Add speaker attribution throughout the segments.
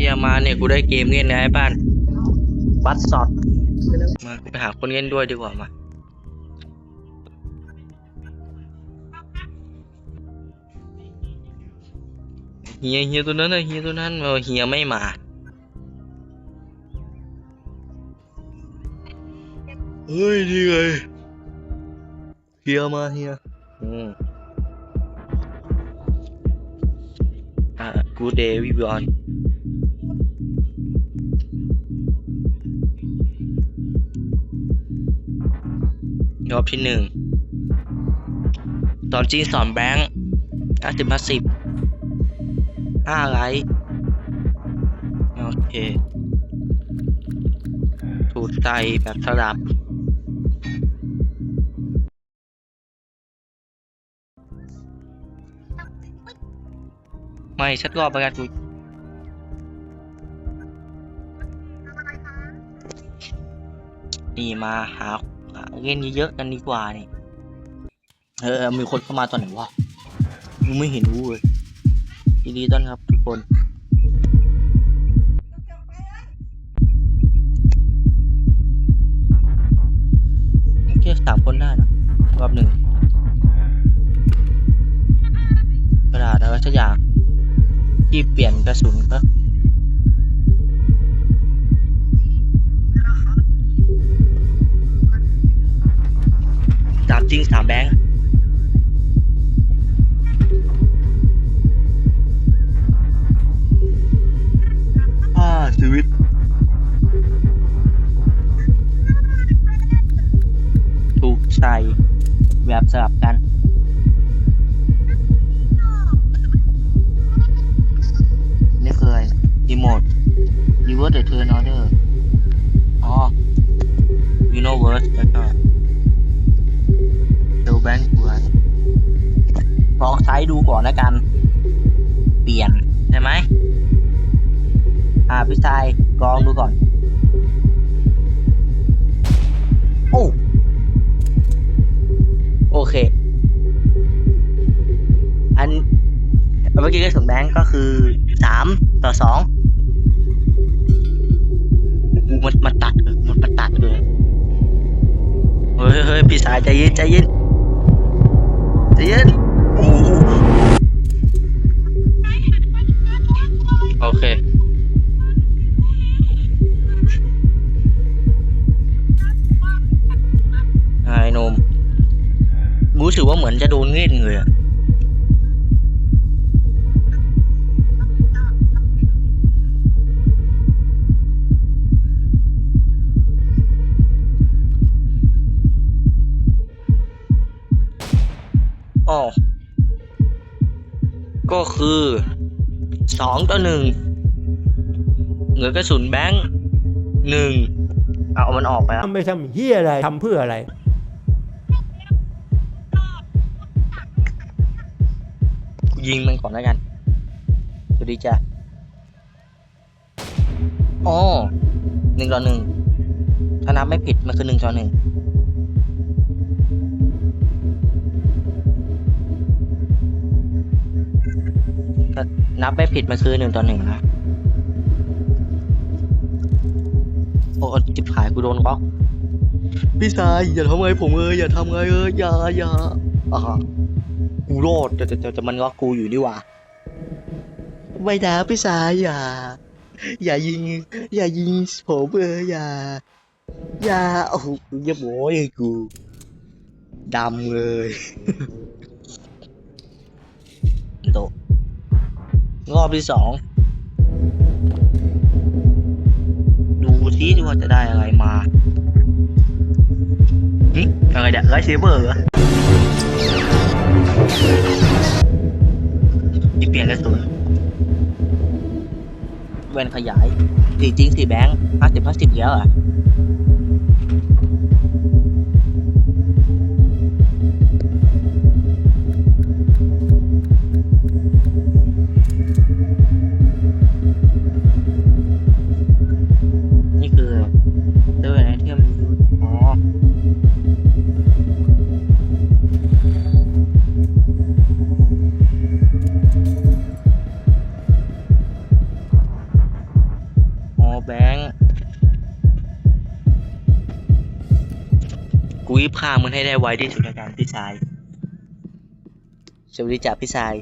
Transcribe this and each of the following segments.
Speaker 1: เฮียมาเนี่ยกูได้เกมเล่นนะไอ้บ้าน
Speaker 2: บัตสอด
Speaker 1: มาไปหาคนเล่นด้วยดีกว่ามาเฮียเฮียตัวนั้นนะเฮียตัวนั้นเฮียไม่มาเฮ้ยนี่ไงเฮียมาเฮียอืมอ่า good day everyone รอ บที่หนึ่งตอนจีนสอนแบงค์ห้าสิบห้าสิบห้าไลท์โอเคถูกใจแบบสลับไม่ชัดรอบประกันกูนี่มาหา เล่นเยอะๆกันดีกว่านี่เออมีคนเข้ามาตอนไหนวะยังไม่เห็นรู้เลยยินดีต้อนรับทุกคนโอเคสามคนได้นะรอบหนึ่งกระดาษอะไรสักอย่างที่เปลี่ยนกระสุนก็ สามจริงสามแบงค์อ่าชีวิตถูกใส่แบบสลับกันนี่คืออะไรรีโมท reverse the turn order อ๋อ universe แล้วก็ ลองใช้ดูก่อนแล้วกัน เปลี่ยนใช่ไหมอ่าพี่ชายลองดูก่อน โอ้โอเค อันเมื่อกี้กระสุนแบงก์ก็คือสามต่อสองมันมันตัดเลยมันมันตัดเลยเฮ้ยเฮ้ยพี่สายใจเย็นใจเย็นใจเย็น ว่าเหมือนจะโดนเง่นเลยอะอ๋อ ก็คือสองต่อหนึ่งเหลือกระสุนแบงค์หนึ่งเอามันออกไปแล้ว
Speaker 3: ทำไปทำเฮียอะไรทำเพื่ออะไร
Speaker 1: ยิงมันก่อนแล้วกันสวัสดีจ้ะอ๋อหนึ่งต่อหนึ่งถ้านับไม่ผิดมันคือหนึ่งต่อหนึ่งถ้านับไม่ผิดมันคือหนึ่งต่อหนึ่งนะโอ้จิบหายกูโดนก๊อกพี่ชายอย่าทำไงผมเอออย่าทำไงเอออย่าอย่าอ่า กูรอดแต่แต่แต่มันล็อกกูอยู่นี่ว่าไม่นะพี่สายอย่า อย่ายิง อย่ายิงผมเอออย่า อย่าโอ้โหอย่าโม้ยกูดำเลยโตรอบที่สอง ดูซิว่าจะได้อะไรมาอะไรเนี่ยไรเซเบอร์เหรอ ที่เปลี่ยนกระสุนแวนขยายสีจริงสีแบงค์ห้าสิบห้าสิบเยอะอะ กูรีบฆ่ามันให้ได้ไวที่สุดแล้วกันพี่ชายสวัสดีจ้ะพี่ชาย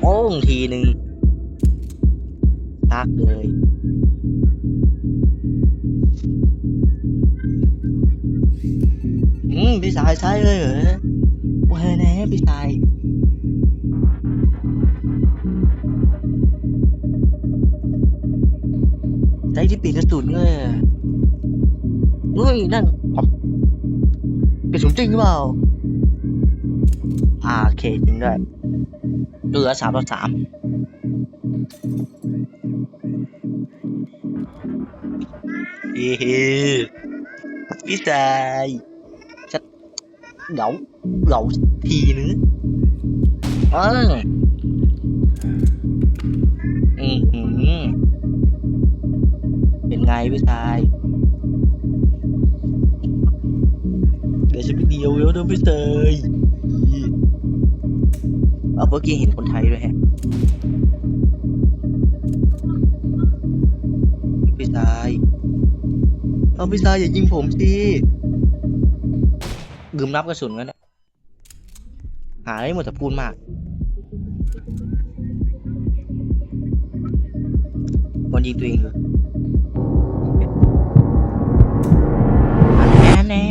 Speaker 1: โอ้งทีหนึ่งตักเลย อืมพี่ชายใช่เลยเหรอโอ้ยแน่พี่ชายใจที่ปีกกระสุนเลย เฮ้ยนั่นอ๋อกระสุนจริงหรือเปล่าอ่าโอเคจริงด้วยเหลือสามต่อสามเย้พี่ชายเหลาเหลาทีนึงเอออืมอืมเป็นไงพี่ชาย ดี๋ยวฉันไปเดียวแล้วพี่ชายเอาเมื่อกี้เห็นคนไทยด้วยฮะพี่ชายเอาพี่ชายอย่ายิงผมสิลืมนับกระสุนกันนะหาได้หมดแต่พูดมากคนยิงตัวเองเลยแน่แน่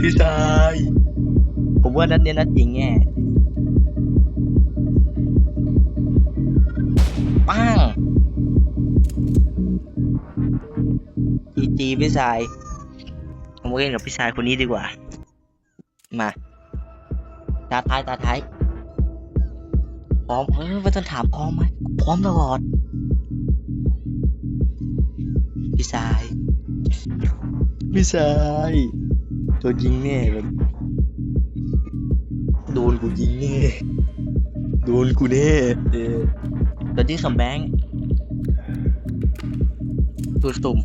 Speaker 1: พี่ชายผมว่านัดเนี้ยนัดจริงแน่ปังจีจีพี่ชายผมเล่นกับพี่ชายคนนี้ดีกว่า มาตาท้ายตาท้ายพร้อมเออว่าจะถามพร้อมไหมพร้อมตลอดพี่ชายพี่ชาย ตัวยิงแน่เลยโดนกูยิงแน่โดนกูแน่เออตอนที่สมแบงตัวสุ่ม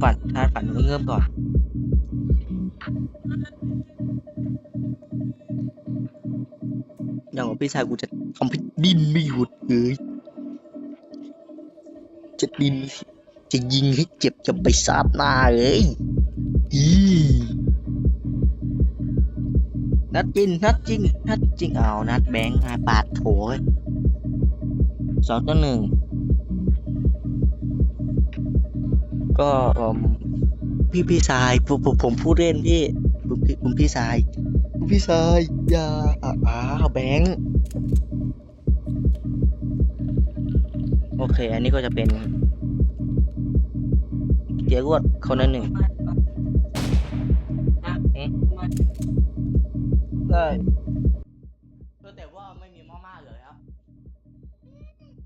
Speaker 1: ฝันถ้าฝันเริ่อมก่อนอย่างว่าพี่ชายกูจะทำให้ดินไม่หยุดเลยจะดินจะยิงให้เจ็บจะไปซาดหน้าเลย อีนัดจริงนัดจริงนัดจริงเอานัดแบงค์มาปาดโถยสองต่อหนึ่งก็พี่พี่ชายผมผมผมพูดเล่นพี่ผมพี่ผมพี่ชายพี่ชายอย่าอ่าแบงค์โอเค อันนี้ก็จะเป็นเกียร์รวดคนละหนึ่ง ได้แต่ว่าไม่มีมาม่าเลยครับ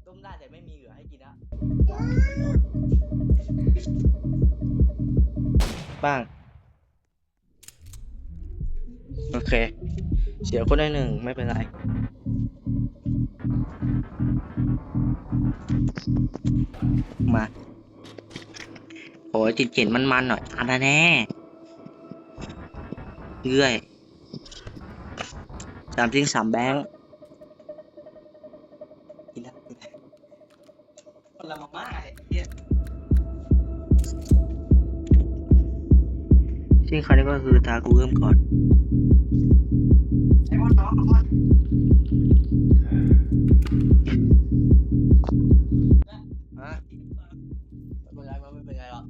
Speaker 1: ต้มได้แต่ไม่มีเหลือให้กินนะบ้าง โอเค เสียคนได้หนึ่งไม่เป็นไรมาโอ้ยจิตเจ็นมันๆหน่อยอันนั้นแน่เรื่อย สามจริงสามแบงค์กินแล้วกินแล้วคนละมาม่าไอ้เหี้ยซึ่งคราวนี้ก็คือตากูเริ่มก่อนฮะไม่เป็นไรไม่เป็นไรหรอก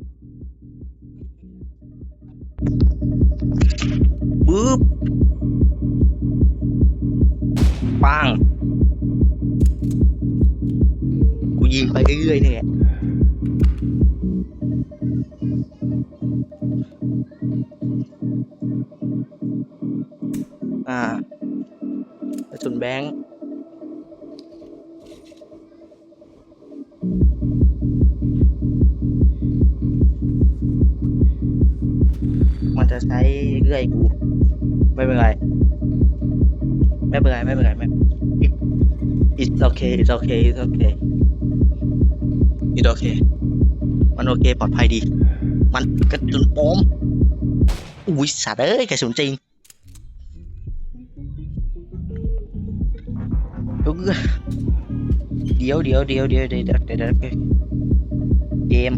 Speaker 1: ปึ๊บ ปังกูยิงไปเรื่อยๆเนี่ยอ่ากระสุนแบงค์มันจะใช้เรื่อยกู ไม่เป็นไร ไม่เป็นไรไม่เป็นไรไม่ it's okay it's okay it's okay it's okay มันโอเคปลอดภัยดี มันกระตุนปอมอุ้ยสัตว์เอ้ยกระสุนจริงเดี๋ยวเดี๋ยวเดี๋ยวเดี๋ยวเดี๋ยวเดี๋ยวเกม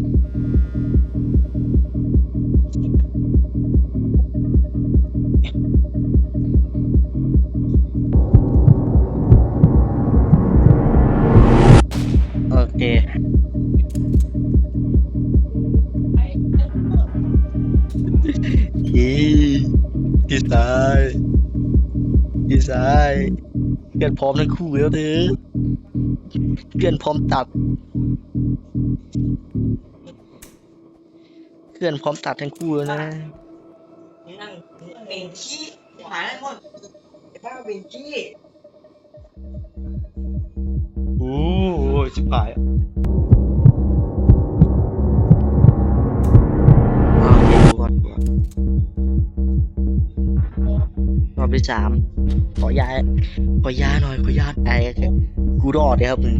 Speaker 1: อีพี่สายพี่สายเพื่อนพร้อมทั้งคู่แล้วเด้อเพื่อนพร้อมตัดเพื่อนพร้อมตัดทั้งคู่แล้วนะ
Speaker 4: นั่งเป็นขี้หายหมดไอ้บ้าเป็นขี้
Speaker 1: โอ้ยชิบหาย รอบที่สามขอยาขอยาหน่อยขอยาไอ้กูรอดเลยครับมึง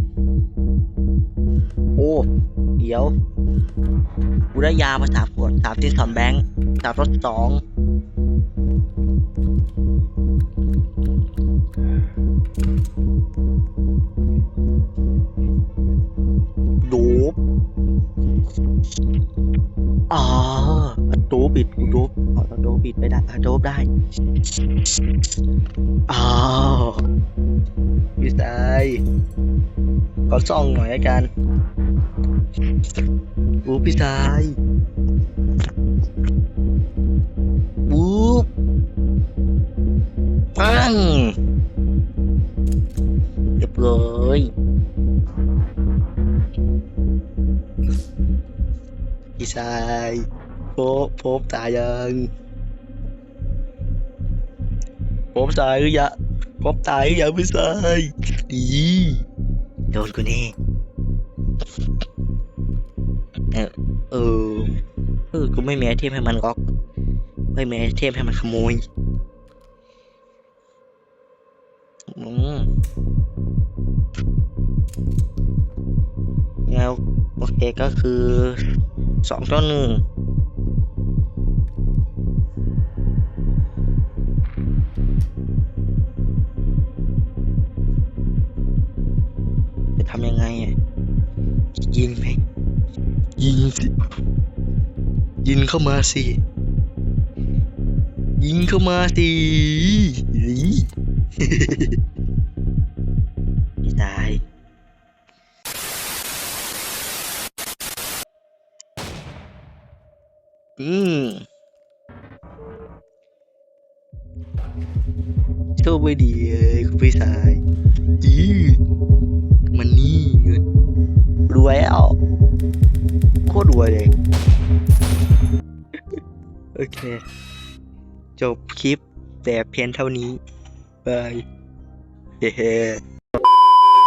Speaker 1: โอ้เดี๋ยวกูได้ยามาสามขวดสามที่สอนแบงค์สามรถสองโดบอ๋อโดบิดกูโดบเอาโดบิดไปได้อะโดบได้ อ๋อพี่สายขอส่องหน่อยละกันโอ้พี่สายปุ๊บปังเรียบร้อยพี่ชายพบพบตายยัง บตายหรือยังพบตายหรือยังพี่ชายดีโดนกูแน่เออเออเออกูไม่มีไอเทมให้มันล็อก ไม่มีไอเทมให้มันขโมยอืมแล้วโอเคก็คือสองต่อหนึ่ง ยิงไหมยิงสิยิงเข้ามาสิยิงเข้ามาสิไม่ตายอืมโชคไม่ดีเลยคุณพี่ชายอีมันนี่เงิน รวยแล้วโคตรรวยเลย โอเค จบคลิปแต่เพียงเท่านี้บายเฮ้